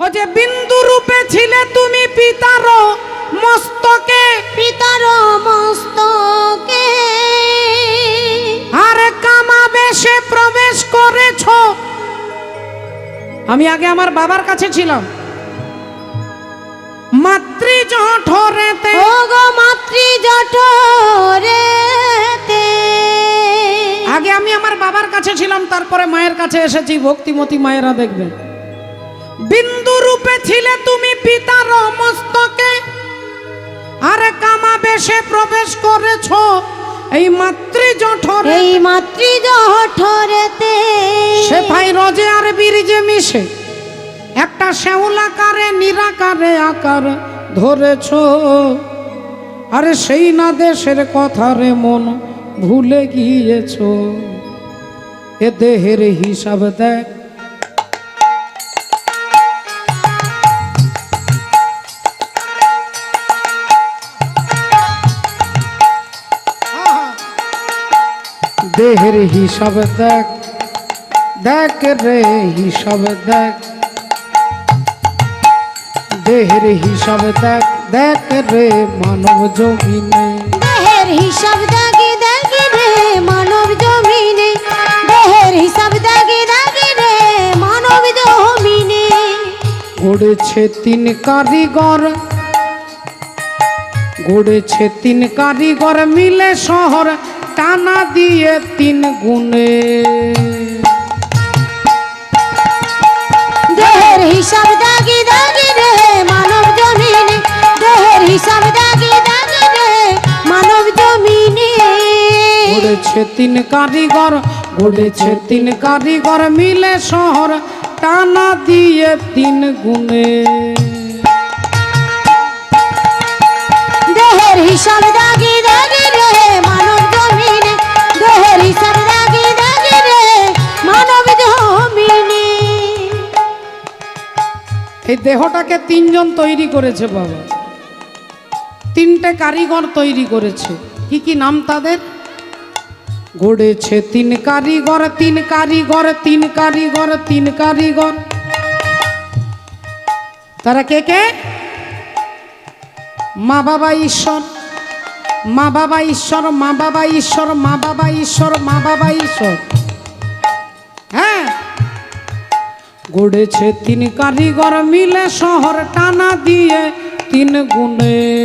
ও যে বিন্দু রূপে ছিলে তুমি পিতার মস্তকে। পিতার মস্তকে। আর কামাবেশে প্রবেশ করেছ। আমি আগে আমার বাবার কাছে ছিলাম। মাতৃ জঠরেতে ও গো মাতৃ জঠরেতে আগে আমি আমার বাবার কাছে ছিলাম তারপরে মায়ের কাছে এসেছি। ভক্তিমতী মায়েরা দেখবে। বিন্দু রূপে ছিলে তুমি পিতার মস্তকে। আর কামাবেশে প্রবেশ করেছ এই মাতৃ জঠরে এই মাতৃ জঠরেতে সে ভাই রজে আর বীরজে মিশে একটা শ্যাওলাকারে নিরাকারে আকার ধরেছ। আরে সেই না দেশের কথারে মন ভুলে গিয়েছ। এ দেহের হিসাব দেখ দেহের হিসাব দেখ দেখ রে হিসাব দেখ। দেহের হিসাব দেখ দেখ রে মানব জমিনে। দেহের হিসাব দাগি দাগি রে মানব জমিনে। দেহের হিসাব দাগি দাগি রে মানব জমিনে। গড়েছে তিন কারিগর গড়েছে তিন কারিগর মিলে শহর। টানা দিয়ে তিন গুণে। দেহের হিসাব দাগি দাগি রে মানব জমিনে। দেহের হিসাব দাগি দাগি রে মানব জমিনে। গড়েছে তিন কারিগর গড়েছে তিন কারিগর মিলে শহর। টানা দিয়ে তিন গুণে। দেহের হিসাব দাগি দাগি এই দেহটাকে তিনজন তৈরি করেছে বাবা। তিনটে কারিগর তৈরি করেছে। কি কি নাম তাদের? গড়েছে তিন কারিগর তিন কারিগর তিন কারিগর তিন কারিগর। তারা কে কে? মা বাবা ঈশ্বর। মা বাবা ঈশ্বর, মা বাবা ঈশ্বর, মা বাবা ঈশ্বর, মা বাবা ঈশ্বর। হ্যাঁ? গড়েছে তিন কারিগর মিলে শহর টানা দিয়ে তিন গুণে।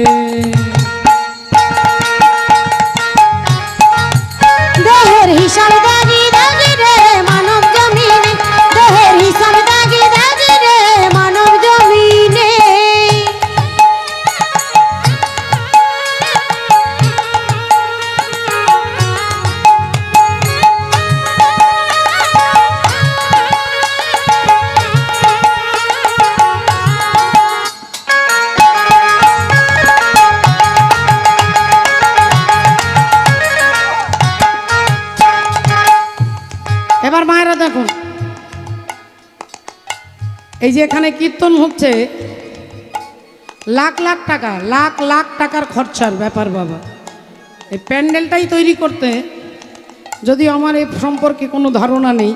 এই যে এখানে কীর্তন হচ্ছে, লাখ লাখ টাকা, লাখ লাখ টাকার খরচার ব্যাপার বাবা। এই প্যান্ডেলটাই তৈরি করতে যদি আমার এই সম্পর্কে কোনো ধারণা নেই,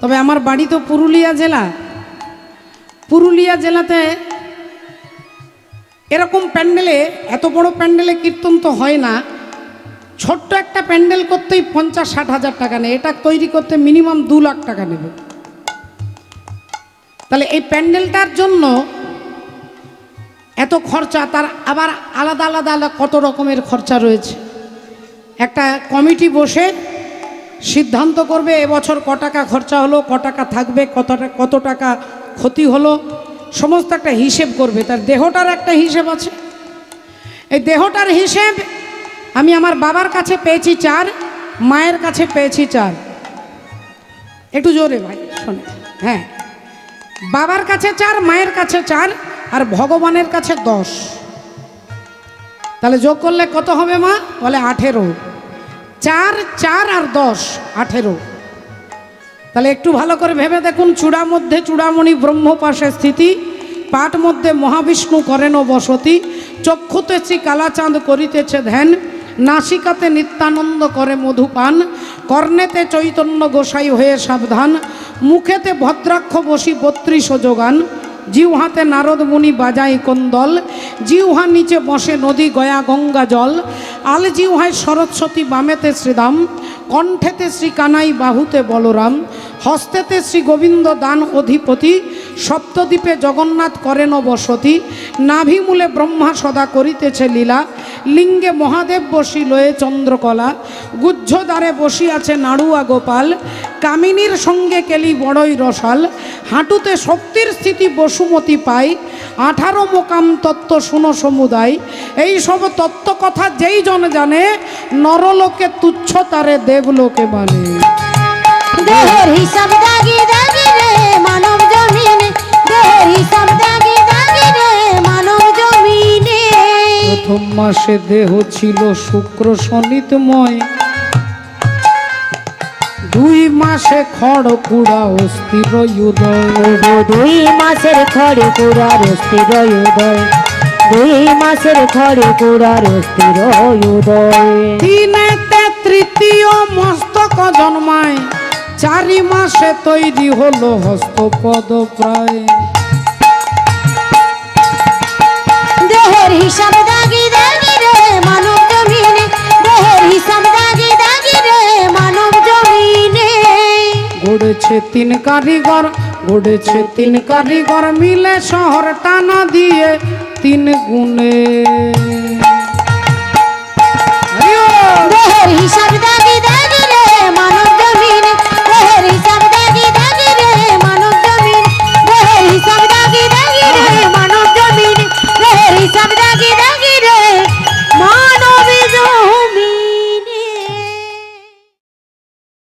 তবে আমার বাড়ি তো পুরুলিয়া জেলা। পুরুলিয়া জেলাতে এরকম প্যান্ডেলে, এত বড় প্যান্ডেলে কীর্তন তো হয় না। ছোট্ট একটা প্যান্ডেল করতেই পঞ্চাশ ষাট হাজার টাকা নেয়, এটা তৈরি করতে মিনিমাম দু লাখ টাকা নেবে। তাহলে এই প্যান্ডেলটার জন্য এত খরচা, তার আবার আলাদা আলাদা আলাদা কত রকমের খরচা রয়েছে। একটা কমিটি বসে সিদ্ধান্ত করবে এবছর ক টাকা খরচা হলো, ক টাকা থাকবে, কত কত টাকা ক্ষতি হলো, সমস্ত একটা হিসেব করবে। তার দেহটার একটা হিসেব আছে। এই দেহটার হিসেব আমি আমার বাবার কাছে পেয়েছি চার, মায়ের কাছে পেয়েছি চার। একটু জোরে ভাই শোনে হ্যাঁ। বাবার কাছে চার, মায়ের কাছে চার, আর ভগবানের কাছে দশ। তাহলে যোগ করলে কত হবে মা? বলে আঠেরো। চার চার আর দশ, আঠেরো। তাহলে একটু ভালো করে ভেবে দেখুন, চূড়া মধ্যে চূড়ামণি ব্রহ্ম পাশে স্থিতি, পাট মধ্যে মহাবিষ্ণু করেন বসতি, চক্ষুতে শ্রী কালাচাঁদ করিতেছে ধ্যান নাসিকাতে নিত্যানন্দ করে মধুপান, কর্ণেতে চৈতন্য গোসাই হয়ে সাবধান, মুখেতে ভদ্রাক্ষ বসি বত্রিশ যোগান জিউহাতে নারদ মুনি বাজায় কোন্দল জিউহা নিচে বসে নদী গয়া গঙ্গা জল, আল জিউহায় সরস্বতী বামেতে শ্রীদাম, কণ্ঠেতে শ্রী কানাই বাহুতে বলরাম হস্তেতে শ্রী গোবিন্দ দান অধিপতি, সপ্তদ্বীপে জগন্নাথ করেন বসতি নাভিমূলে ব্রহ্মা সদা করিতেছে লীলা, লিঙ্গে মহাদেব বসি লয়ে চন্দ্রকলা গুজ্জদ্বারে বসিয়াছে নাড়ুয়া গোপাল, কামিনীর সঙ্গে কেলি বড়ই রসাল, হাঁটুতে শক্তির স্থিতি বসুমতি পাই, আঠারো মোকাম তত্ত্ব শুনো সমুদায়, এই সব তত্ত্ব কথা যেই জন জানে, নরলোকে তুচ্ছ তারে দেবলোকে মানে। দেহের হিসাব দাগি দাগি রে মানব জমিনে। দেহের হিসাব দাগি দাগি রে মানব জমিনে। প্রথম মাসে দেহ ছিল শুক্র শনিতময়। দুই মাসে খড় কুড়া অস্থির উদয়। দুই মাসের খড়ে কুড়ার স্থির উদয়। দুই মাসের খড়ে কুড়ার অস্থির উদয়। তিনেতে তৃতীয় মস্তক জন্মায়। চারি মাসে তৈরি হলো হস্তপদ প্রায়। দেহের হিসাব দাগি দাগি রে মানব জমিনে। দেহের হিসাব দাগি দাগি রে মানব জমিনে। গড়েছে তিন কারিগর গড়েছে তিন কারিগর মিলে শহর টানা দিয়ে তিন গুণে। দেহের হিসাব দাগি